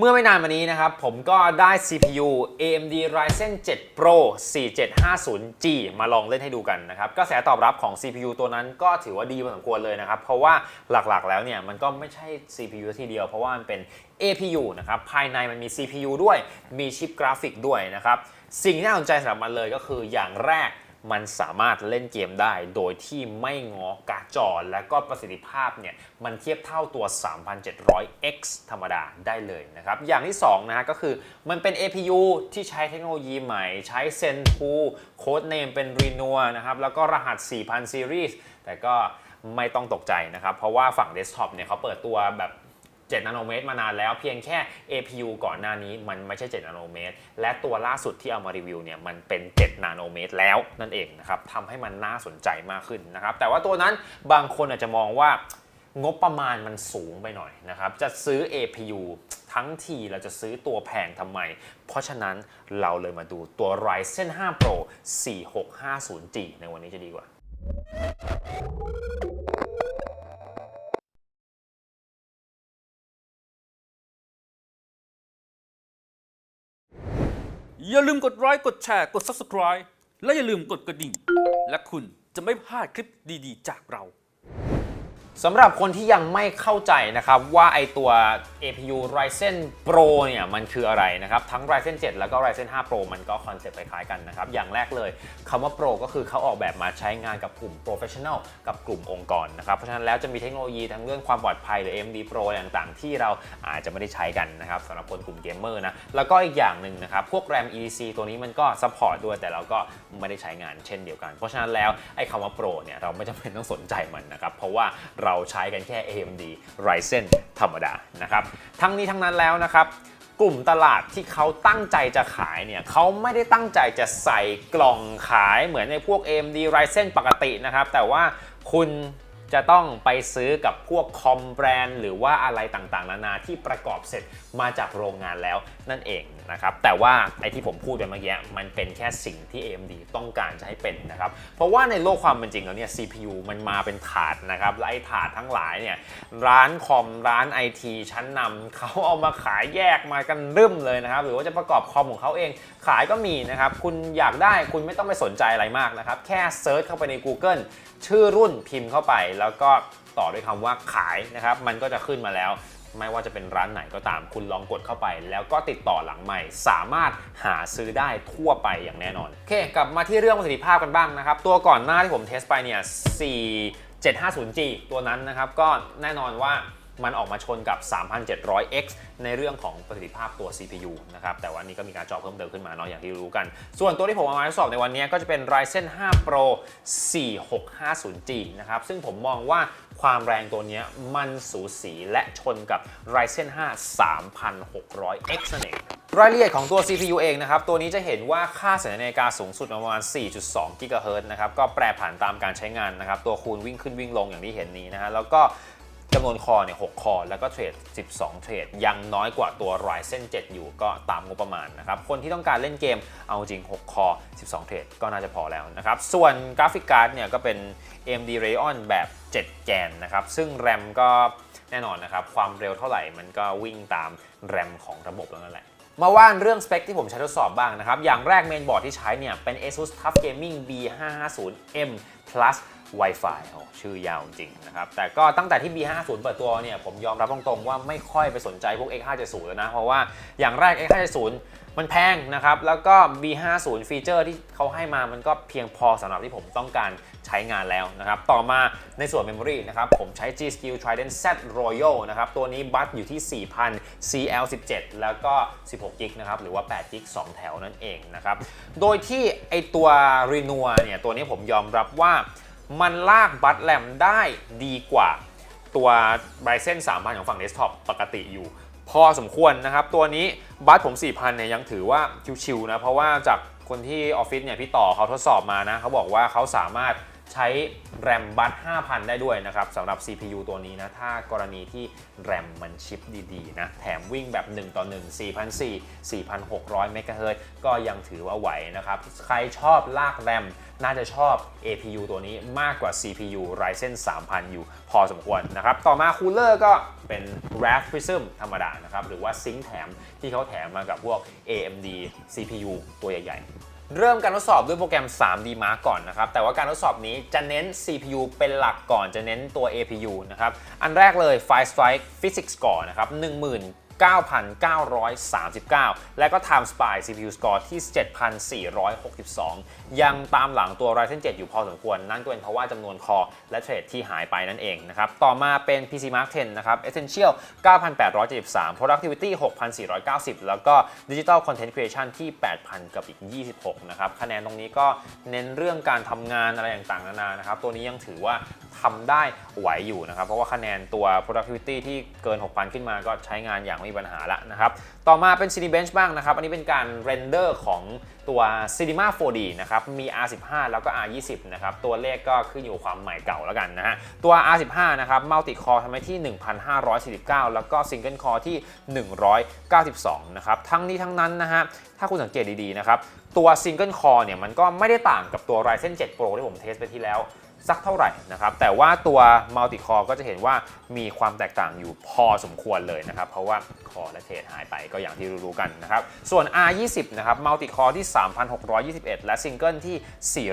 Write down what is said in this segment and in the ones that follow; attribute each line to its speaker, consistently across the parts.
Speaker 1: เมื่อไม่นานมานี้นะครับ ผมก็ได้ CPU AMD Ryzen 7 Pro 4750G มาลองเล่นให้ดูกันนะครับ กระแสตอบรับของ CPU ตัวนั้นก็ถือว่าดีพอสมควรเลยนะครับ เพราะว่าหลักๆ แล้วเนี่ย มันก็ไม่ใช่ CPU ทีเดียว เพราะว่ามันเป็น APU นะครับ ภายในมันมี CPU ด้วย มีชิปกราฟิกด้วยนะครับ สิ่งที่น่าสนใจสำหรับมันเลยก็คืออย่างแรก มันสามารถเล่นเกมได้โดยที่ไม่งอการจอและก็ประสิทธิภาพเนี่ยมันเทียบเท่าตัว 3700X ธรรมดาได้เลยนะครับ อย่างที่2นะฮะก็คือมันเป็น APU ที่ใช้เทคโนโลยีใหม่ ใช้ Zen 2โค้ดเนมเป็น Reno นะครับ แล้วก็รหัส 4000 Series แต่ก็ไม่ต้องตกใจนะครับ เพราะว่าฝั่งเดสก์ท็อปเนี่ยเขาเปิดตัวแบบ 7 นาโนเมตรมานานแล้วเพียงแค่ APU ก่อนหน้านี้มันไม่ใช่ 7 นาโนเมตร และตัวล่าสุดที่เอามารีวิวเนี่ยมันเป็น 7 นาโนเมตรแล้วนั่นเองนะครับทำให้มันน่าสนใจมากขึ้นนะครับ แต่ว่าตัวนั้นบางคนอาจจะมองว่างบประมาณมันสูงไปหน่อยนะครับ จะซื้อ APU ทั้งทีเราจะซื้อตัวแพงทำไม เพราะฉะนั้นเราเลยมาดูตัว Ryzen 5 Pro 4650G ในวันนี้จะดีกว่า
Speaker 2: อย่าลืมกดไลค์กดแชร์กด Subscribe และอย่าลืมกดกระดิ่ง และคุณจะไม่พลาดคลิปดีๆ จากเรา
Speaker 1: สำหรับคนที่ยังไม่เข้าใจนะครับว่าไอตัว APU Ryzen Pro เนี่ยมันคืออะไรนะครับ ทั้ง Ryzen 7 แล้วก็ Ryzen 5 Pro มันก็คอนเซ็ปต์คล้ายๆกันนะครับ อย่างแรกเลยคำว่า Pro ก็คือเขาออกแบบมาใช้งานกับกลุ่ม Professional กับกลุ่มองค์กรนะครับ เพราะฉะนั้นแล้วจะมีเทคโนโลยีทั้งเรื่องความปลอดภัยหรือ AMD Pro อะไรต่างๆ ที่เราอาจจะไม่ได้ใช้กันนะครับสำหรับคนกลุ่มเกมเมอร์นะ แล้วก็อีกอย่างหนึ่งนะครับ พวก RAM EDC ตัวนี้มันก็ซัพพอร์ตด้วยแต่เราก็ไม่ได้ใช้งานเช่นเดียวกัน เพราะฉะนั้นแล้วไอ้คำว่า Pro เนี่ยเราไม่จำเป็นต้องสนใจมันนะครับเพราะว่าเราใช้กันแค่ AMD Ryzen ธรรมดานะครับทั้งนี้ทั้งนั้นแล้วนะครับ กลุ่มตลาดที่เขาตั้งใจจะขายเนี่ยเขาไม่ได้ตั้งใจจะใส่กล่องขายเหมือนในพวก AMD Ryzen ปกตินะครับ แต่ว่าคุณ จะต้องไปซื้อกับพวกคอมแบรนด์หรือว่าอะไรต่างๆ นานาที่ประกอบเสร็จมาจากโรงงานแล้วนั่นเองนะครับ แต่ว่าไอที่ผมพูดไปเมื่อกี้มันเป็นแค่สิ่งที่ AMD ต้องการจะให้เป็นนะครับ เพราะว่าในโลกความเป็นจริงแล้วเนี่ย CPU มันมาเป็นถาดนะครับ และไอถาดทั้งหลายเนี่ยร้านคอมร้าน IT ชั้นนำเขาเอามาขายแยกมากันรึมเลยนะครับ หรือว่าจะประกอบคอมของเขาเอง ขายก็มีนะครับ คุณอยากได้คุณไม่ต้องไปสนใจอะไรมากนะครับ แค่เซิร์ชเข้าไปใน Google ชื่อรุ่นพิมพ์เข้าไป แล้วก็ต่อด้วยคำว่าขายนะครับ มันก็จะขึ้นมาแล้ว ไม่ว่าจะเป็นร้านไหนก็ตาม คุณลองกดเข้าไป แล้วก็ติดต่อหลังใหม่ สามารถหาซื้อได้ทั่วไปอย่างแน่นอน โอเค กลับมาที่เรื่องประสิทธิภาพกันบ้างนะครับ ตัวก่อนหน้าที่ผมเทสไปเนี่ย 4750G ตัวนั้นนะครับ ก็แน่นอนว่า มันออกมาชนกับ 3700X ในเรื่องของประสิทธิภาพตัว CPU นะครับ แต่ว่านี้ก็มีการจอเพิ่มเติมขึ้นมาเนาะอย่างที่รู้กัน ส่วนตัวที่ผมเอามาทดสอบในวันนี้ก็จะเป็น Ryzen 5 Pro 4650G นะครับ ซึ่งผมมองว่าความแรงตัวนี้มันสูสีและชนกับ Ryzen 5 3600X นั่นเองรายละเอียดของตัว CPU เองนะครับ ตัวนี้จะเห็นว่าค่าสัญญาณนาฬิกาสูงสุดประมาณ 4.2 GHz นะครับ ก็แปรผันตามการใช้งานนะครับ ตัวคูณวิ่งขึ้นวิ่งลงอย่างที่เห็นนี้นะฮะแล้วก็ จำนวนคอเนี่ย6คอ แล้วก็เทรด 12 เทรด ยังน้อยกว่าตัว Ryzen 7อยู่ก็ตามงบประมาณนะครับ คนที่ต้องการเล่นเกมเอาจริง 6 คอ 12 เทรด ก็น่าจะพอแล้วนะครับ ส่วนกราฟิกการ์ดเนี่ยก็เป็น AMD Radeon แบบ 7 แกนนะครับ ซึ่ง RAM ก็แน่นอนนะครับ ความเร็วเท่าไหร่มันก็วิ่งตาม RAM ของระบบแล้วนั่นแหละมาว่าเรื่องสเปคที่ผมใช้ทดสอบบ้างนะครับ อย่างแรกเมนบอร์ดที่ใช้เนี่ยเป็น ASUS TUF Gaming B550M Plus Wi-Fi โอ้ชื่อยาวจริงนะครับ แต่ก็ตั้งแต่ที่ B50 เปิดตัวเนี่ย ผมยอมรับตรงๆว่าไม่ค่อยไปสนใจพวก X570 แล้วนะ เพราะว่าอย่างแรก X570 มันแพงนะครับ แล้วก็ B50 ฟีเจอร์ที่เขาให้มามันก็เพียงพอสำหรับที่ผมต้องการใช้งานแล้วนะครับ ต่อมาในส่วน Memory นะครับ ผมใช้ G Skill Trident Z Royal นะครับ ตัวนี้บัตอยู่ที่ 4,000 CL17 แล้วก็ 16 g b นะครับ หรือว่า8 g b 2 แถวนั่นเองนะครับ โดยที่ไอตัว Renew เนี่ย ตัวนี้ผมยอมรับว่า มันลากบัตแรมได้ดีกว่าตัว Ryzen 3000ของฝั่งเดสก์ท็อปปกติอยู่ พอสมควรนะครับ ตัวนี้บัตผม 4000เนี่ยยังถือว่าชิวๆนะ เพราะว่าจากคนที่ออฟฟิศเนี่ยพี่ต่อเขาทดสอบมานะ เขาบอกว่าเขาสามารถ ใช้แรมบัต5,000 ได้ด้วยนะครับสำหรับ CPU ตัวนี้นะ ถ้ากรณีที่แรมมันชิปดีๆนะ แถมวิ่งแบบ 1 ต่อ 1 4,400 4,600 เมกะเฮิรตก็ยังถือว่าไหวนะครับ ใครชอบลากแรมน่าจะชอบ APU ตัวนี้มากกว่า CPU Ryzen 3000 อยู่พอสมควรนะครับ ต่อมาคูลเลอร์ก็เป็น RAV Prism ธรรมดานะครับ หรือว่าซิงค์แถมที่เขาแถมมากับพวก AMD CPU ตัวใหญ่ๆ เริ่มการทดสอบด้วยโปรแกรม 3D Mark ก่อนนะครับ แต่ว่าการทดสอบนี้จะเน้น CPU เป็นหลักก่อนจะเน้นตัว APU นะครับ อันแรกเลย Fire Strike Physics Score นะครับ 9,939 และก็ Time Spy CPU Score ที่ 7,462 ยังตามหลังตัว Ryzen 7 อยู่พอสมควร นั่นก็เป็นเพราะว่าจำนวนคอและเทรดที่หายไปนั่นเองนะครับต่อมาเป็น PC Mark 10 นะครับ Essential 9,873 Productivity 6,490 แล้วก็ Digital Content Creation ที่ 8,000 กับอีก 26 นะครับ คะแนนตรงนี้ก็เน้นเรื่องการทำงานอะไรต่างๆ นานานะครับ ตัวนี้ยังถือว่า ทำได้ไหวอยู่นะครับ เพราะว่าคะแนนตัว productivity ที่เกิน 6,000 ขึ้นมาก็ใช้งานอย่างไม่มีปัญหาละนะครับ ต่อมาเป็น Cinebench บ้างนะครับ อันนี้เป็นการเรนเดอร์ของตัว Cinema 4D นะครับ มี R15 แล้วก็ R20 นะครับ ตัวเลขก็ขึ้นอยู่ความใหม่เก่าแล้วกันนะฮะ ตัว R15 นะครับ Multi Core ทำไว้ที่ 1,549 แล้วก็ Single Core ที่ 192 นะครับ ทั้งนี้ทั้งนั้นนะฮะ ถ้าคุณสังเกตดีๆนะครับ ตัว Single Core เนี่ยมันก็ไม่ได้ต่างกับตัว Ryzen 7 Pro ที่ผมเทสไปที่แล้ว สักเท่าไหร่นะครับ แต่ว่าตัว Multi Core ก็จะเห็นว่ามีความแตกต่างอยู่พอสมควรเลยนะครับ เพราะว่าคอและเทรดหายไปก็อย่างที่รู้ๆกันนะครับ ส่วน R20 นะครับ Multi Core ที่ 3,621 และ Single ที่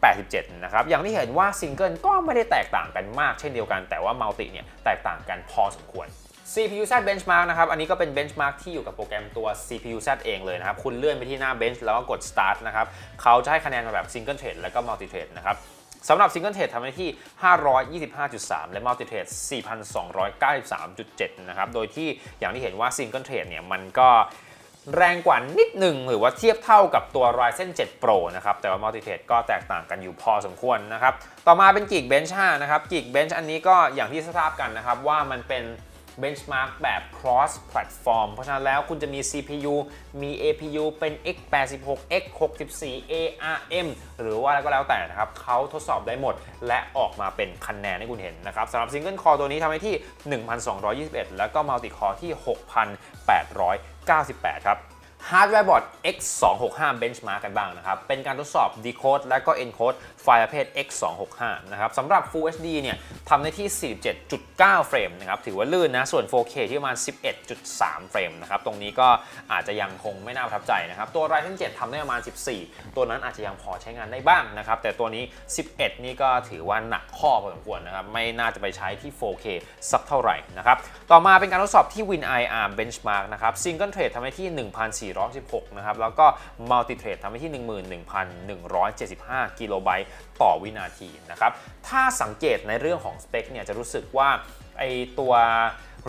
Speaker 1: 487 นะครับ อย่างที่เห็นว่า Single ก็ไม่ได้แตกต่างกันมากเช่นเดียวกัน แต่ว่า Multi เนี่ยแตกต่างกันพอสมควร CPU Z Benchmark นะครับ อันนี้ก็เป็น Benchmark ที่อยู่กับโปรแกรมตัว CPU Z เองเลยนะครับ คุณเลื่อนไปที่หน้า Bench แล้วก็กด Start นะครับ เขาจะให้คะแนนมาแบบ Single trade แล้วก็ Multi trade นะครับ สำหรับซิงเกิลเทรดทำได้ที่ 525.3 และมัลติเทรด4,293.7 นะครับ โดยที่อย่างที่เห็นว่าซิงเกิลเทรดเนี่ยมันก็แรงกว่านิดหนึ่งหรือว่าเทียบเท่ากับตัว Ryzen 7 Pro นะครับ แต่ว่า Multi Thread ก็แตกต่างกันอยู่พอสมควรนะครับ ต่อมาเป็น Geekbench 5 นะครับ Geekbench อันนี้ก็อย่างที่ทราบกันนะครับว่ามันเป็น benchmark แบบ cross platform เพราะฉะนั้นแล้วคุณจะมี CPU มี APU เป็น x86 x64 ARM หรือว่าอะไรก็แล้วแต่นะครับเขาทดสอบได้หมด และออกมาเป็นคะแนนให้คุณเห็นนะครับสำหรับ Single Core ตัวนี้ทำให้ที่ 1221 แล้วก็ Multi Core ที่ 6898 ครับ Hardware Board X265 Benchmark กันบ้างนะครับ เป็นการทดสอบ Decode และก็ Encode ไฟล์ประเภท X265 นะครับสำหรับ Full HD เนี่ยทำได้ที่ 47.9 เฟรมนะครับ ถือว่าลื่นนะ ส่วน 4K ที่ประมาณ 11.3 เฟรมนะครับ ตรงนี้ก็อาจจะยังคงไม่น่าประทับใจนะครับ ตัว Ryzen 7ทำได้ประมาณ 14 ตัวนั้นอาจจะยังพอใช้งานได้บ้างนะครับ แต่ตัวนี้ 11 นี่ก็ถือว่าหนักข้อพอสมควรนะครับ ไม่น่าจะไปใช้ที่ 4K สักเท่าไหร่นะครับ ต่อมาเป็นการทดสอบที่ WinIR Benchmark นะครับ Single Thread ทำได้ที่ 1 4 1,416 นะครับ แล้วก็มัลติเทรดทำได้ที่ 11,175 กิโลไบต์ต่อวินาทีนะครับ ถ้าสังเกตในเรื่องของสเปคเนี่ยจะรู้สึกว่าไอตัว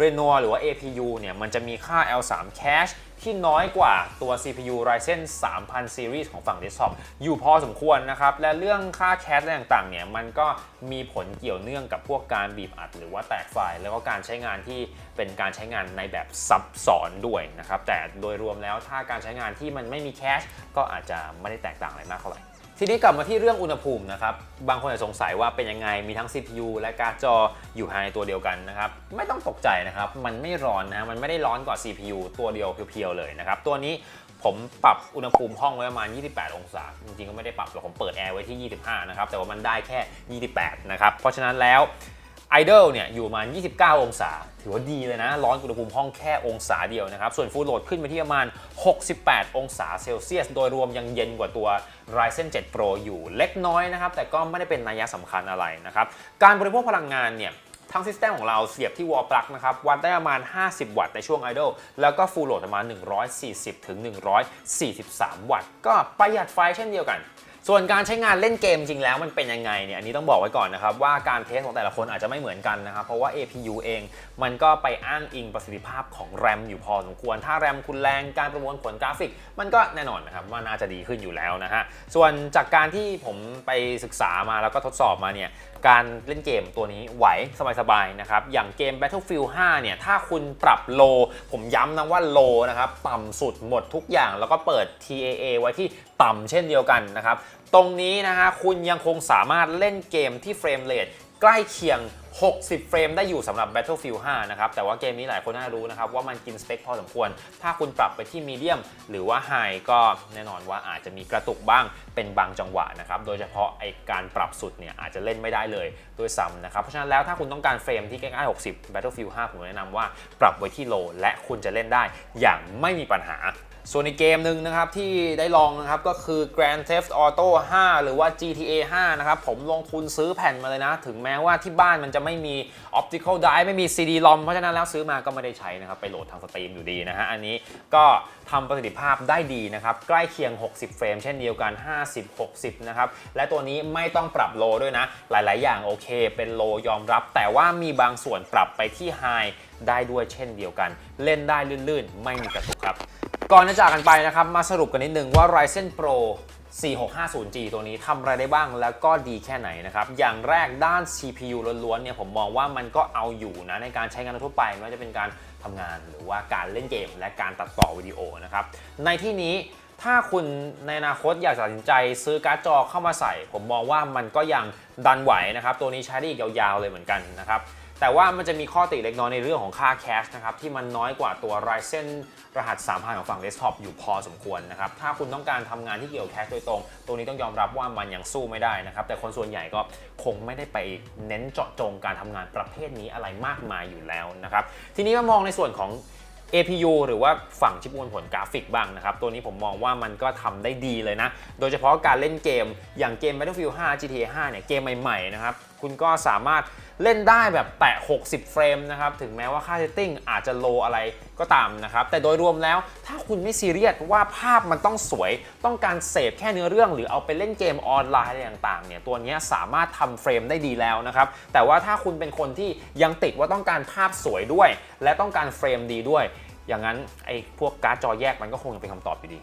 Speaker 1: Reno หรือว่า APU เนี่ยมันจะมีค่า L3 Cache ที่น้อยกว่าตัว CPU Ryzen 3000 Series ของฝั่ง Desktop อยู่พอสมควรนะครับ และเรื่องค่าแคชอะไรต่างๆเนี่ยมันก็มีผลเกี่ยวเนื่องกับพวกการบีบอัดหรือว่าแตกไฟล์ แล้วก็การใช้งานที่เป็นการใช้งานในแบบซับซ้อนด้วยนะครับ แต่โดยรวมแล้วถ้าการใช้งานที่มันไม่มีแคชก็อาจจะไม่ได้แตกต่างอะไรมากเท่าไหร่ ทีนี้กลับมาที่เรื่องอุณหภูมินะครับ บางคนอาจจะสงสัยว่าเป็นยังไง มีทั้ง CPU และการ์ดจออยู่ภายในตัวเดียวกันนะครับ ไม่ต้องตกใจนะครับ มันไม่ร้อนนะ มันไม่ได้ร้อนกว่า CPU ตัวเดียวเพียวๆเลยนะครับ ตัวนี้ผมปรับอุณหภูมิห้องไว้ประมาณ 28 องศา จริงๆ ก็ไม่ได้ปรับหรอกผมเปิดแอร์ไว้ที่ 25 นะครับ แต่ว่ามันได้แค่ 28 นะครับ เพราะฉะนั้นแล้ว Idle เนี่ยอยู่ประมาณ 29 องศา ถือว่าดีเลยนะ ร้อนอุณหภูมิห้องแค่องศาเดียวนะครับ ส่วน Full Load ขึ้นไปที่ประมาณ 68 องศาเซลเซียส โดยรวมยังเย็นกว่าตัว Ryzen 7 Pro อยู่เล็กน้อยนะครับ แต่ก็ไม่ได้เป็นนัยสำคัญอะไรนะครับ การบริโภคพลังงานเนี่ยทั้งซิสเต็มของเราเสียบที่วอลปลั๊กนะครับ วัดได้ประมาณ 50 วัตต์ในช่วง idle แล้วก็ full load ประมาณ 140ถึง143 วัตต์ ก็ประหยัดไฟเช่นเดียวกัน ส่วนการใช้งานเล่นเกมจริงแล้วมันเป็นยังไงเนี่ยอันนี้ต้องบอกไว้ก่อนนะครับว่าการเทสของแต่ละคนอาจจะไม่เหมือนกันนะครับเพราะว่า APU เองมันก็ไปอ้างอิงประสิทธิภาพของแรมอยู่พอสมควร ถ้าแรมคุณแรงการประมวลผลกราฟิก มันก็แน่นอนนะครับว่าน่าจะดีขึ้นอยู่แล้วนะฮะส่วนจากการที่ผมไปศึกษามาแล้วก็ทดสอบมาเนี่ย การเล่นเกมตัวนี้ไหวสบายๆนะครับ อย่างเกม Battlefield 5 เนี่ย ถ้าคุณปรับโล ผมย้ำนะว่าโลนะครับ ต่ำสุดหมดทุกอย่าง แล้วก็เปิด TAA ไว้ที่ต่ำเช่นเดียวกันนะครับ ตรงนี้นะฮะคุณยังคงสามารถเล่นเกมที่เฟรมเรทใกล้เคียง 60 เฟรมได้อยู่สำหรับ Battlefield 5 นะครับ แต่ว่าเกมนี้หลายคนน่ารู้นะครับ ว่ามันกินสเปคพอสมควร ถ้าคุณปรับไปที่มีเดียมหรือว่าไฮก็แน่นอนว่าอาจจะมีกระตุกบ้างเป็นบางจังหวะนะครับ โดยเฉพาะไอการปรับสุดเนี่ยอาจจะเล่นไม่ได้เลยด้วยซ้ำนะครับ เพราะฉะนั้นแล้วถ้าคุณต้องการเฟรมที่ใกล้ๆ60 Battlefield 5 ผมแนะนำว่าปรับไว้ที่โลและคุณจะเล่นได้อย่างไม่มีปัญหา ส่วนในเกมหนึ่งนะครับที่ได้ลองนะครับก็คือ Grand Theft Auto 5 หรือว่า GTA 5 นะครับ ผมลงทุนซื้อแผ่นมาเลยนะ ถึงแม้ว่าที่บ้านมันจะไม่มี Optical Drive ไม่มี CD-ROM เพราะฉะนั้นแล้วซื้อมาก็ไม่ได้ใช้นะครับ ไปโหลดทางสตรีมอยู่ดีนะฮะ อันนี้ก็ทำประสิทธิภาพได้ดีนะครับ ใกล้เคียง 60 เฟรมเช่นเดียวกัน 50 60 นะครับ และตัวนี้ไม่ต้องปรับโลด้วยนะ หลาย ๆ อย่างโอเค เป็นโลยอมรับ แต่ว่ามีบางส่วนปรับไปที่ไฮได้ด้วยเช่นเดียวกัน เล่นได้ลื่นๆ ไม่มีกระตุกครับ ก่อนจะจากกันไปนะครับ มาสรุปกันนิดนึงว่า Ryzen Pro 4650G ตัวนี้ทำอะไรได้บ้างแล้วก็ดีแค่ไหนนะครับ อย่างแรกด้าน CPU ล้วนๆเนี่ยผมมองว่ามันก็เอาอยู่นะ ในการใช้งานทั่วไปไม่ว่าจะเป็นการทำงานหรือว่าการเล่นเกม และการตัดต่อวิดีโอนะครับ ในที่นี้ถ้าคุณในอนาคตอยากตัดสินใจซื้อการ์ดจอเข้ามาใส่ ผมมองว่ามันก็ยังดันไหวนะครับ ตัวนี้ใช้ได้อีกยาวๆเลยเหมือนกันนะครับ แต่ว่ามันจะมีข้อติเล็กน้อยในเรื่องของค่าแคชนะครับที่มันน้อยกว่าตัว Ryzen รหัส 3000 ของฝั่งเดสก์ท็อปอยู่พอสมควรนะครับถ้าคุณต้องการทำงานที่เกี่ยวแคชโดยตรง ตัวนี้ต้องยอมรับว่ามันยังสู้ไม่ได้นะครับแต่คนส่วนใหญ่ก็คงไม่ได้ไปเน้นเจาะจงการทำงานประเภทนี้อะไรมากมายอยู่แล้วนะครับทีนี้มามองในส่วนของ APU หรือว่าฝั่งชิปมวลผลกราฟิกบ้างนะครับ ตัวนี้ผมมองว่ามันก็ทำได้ดีเลยนะ โดยเฉพาะการเล่นเกมอย่างเกม Battlefield 5 GTA 5 เนี่ย เกมใหม่ ๆ นะครับ คุณก็สามารถเล่นได้แบบแตะ 60 เฟรมนะครับ ถึงแม้ว่าค่าเซตติ้งอาจจะโลอะไรก็ตามนะครับ แต่โดยรวมแล้วถ้าคุณไม่ซีเรียสว่าภาพมันต้องสวย ต้องการเสพแค่เนื้อเรื่อง หรือเอาไปเล่นเกมออนไลน์อะไรต่างๆเนี่ยตัวนี้สามารถทำเฟรมได้ดีแล้วนะครับ แต่ว่าถ้าคุณเป็นคนที่ยังติดว่าต้องการภาพสวยด้วย และต้องการเฟรมดีด้วย อย่างนั้นไอ้พวกการ์ดจอแยกมันก็คงยังเป็นคำตอบอยู่ดี